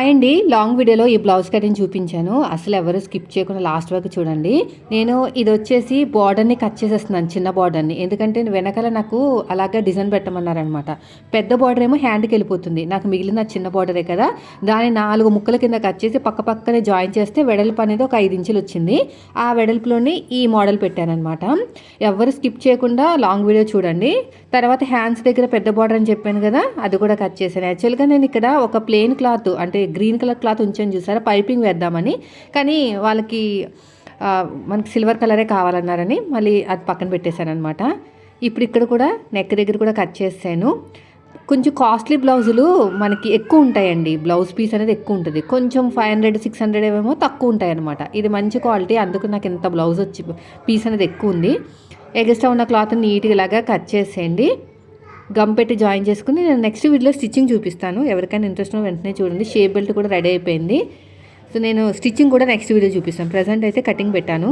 Hi అండి long వీడియోలో ఈ బ్లౌజ్ కటింగ్ చూపించాను. అసలు ఎవరు స్కిప్ చేయకుండా లాస్ట్ వరకు చూడండి. నేను ఇది వచ్చేసి బార్డర్ని కట్ చేసేస్తున్నాను చిన్న బార్డర్ని ఎందుకంటే వెనకాల నాకు అలాగే డిజైన్ పెట్టమన్నారనమాట పెద్ద బార్డర్ ఏమో హ్యాండ్కి వెళ్ళిపోతుంది. నాకు మిగిలిన చిన్న బార్డరే కదా. దాన్ని నాలుగు ముక్కల కింద కట్ చేసి పక్క పక్కనే జాయిన్ చేస్తే వెడల్పు అనేది ఒక ఐదు ఇంచులు వచ్చింది. ఆ వెడల్పులోని ఈ మోడల్ పెట్టానమాట ఎవరు స్కిప్ చేయకుండా లాంగ్ వీడియో చూడండి. తర్వాత హ్యాండ్స్ దగ్గర పెద్ద బార్డర్ అని చెప్పాను కదా అది కూడా కట్ చేశాను. యాక్చువల్గా నేను ఇక్కడ ఒక ప్లెయిన్ క్లాత్ అంటే గ్రీన్ కలర్ క్లాత్ ఉంచాను చూసారా? పైపింగ్ వేద్దామని. కానీ వాళ్ళకి మనకి సిల్వర్ కలరే కావాలన్నారని మళ్ళీ అది పక్కన పెట్టేశాను అనమాట ఇప్పుడు ఇక్కడ కూడా నెక్ దగ్గర కూడా కట్ చేసాను కొంచెం కాస్ట్లీ బ్లౌజులు మనకి ఎక్కువ ఉంటాయండి. బ్లౌజ్ పీస్ అనేది ఎక్కువ ఉంటుంది. కొంచెం ఫైవ్ హండ్రెడ్ సిక్స్ హండ్రెడ్ ఏమో తక్కువ ఉంటాయి అనమాట ఇది మంచి క్వాలిటీ. అందుకు నాకు ఇంత బ్లౌజ్ వచ్చి పీస్ అనేది ఎక్కువ ఉంది. ఎగస్ట్రా ఉన్న క్లాత్ నీట్గా ఇలాగా కట్ చేసేయండి. గమ్ పెట్టి జాయిన్ చేసుకుని నేను నెక్స్ట్ వీడియోలో స్టిచ్చింగ్ చూపిస్తాను. ఎవరికైనా ఇంట్రెస్ట్ ఉన్న వెంటనే చూడండి. షేప్ బెల్ట్ కూడా రెడీ అయిపోయింది. సో నేను స్టిచ్చింగ్ కూడా నెక్స్ట్ వీడియో చూపిస్తాను. ప్రజెంట్ అయితే కటింగ్ పెట్టాను.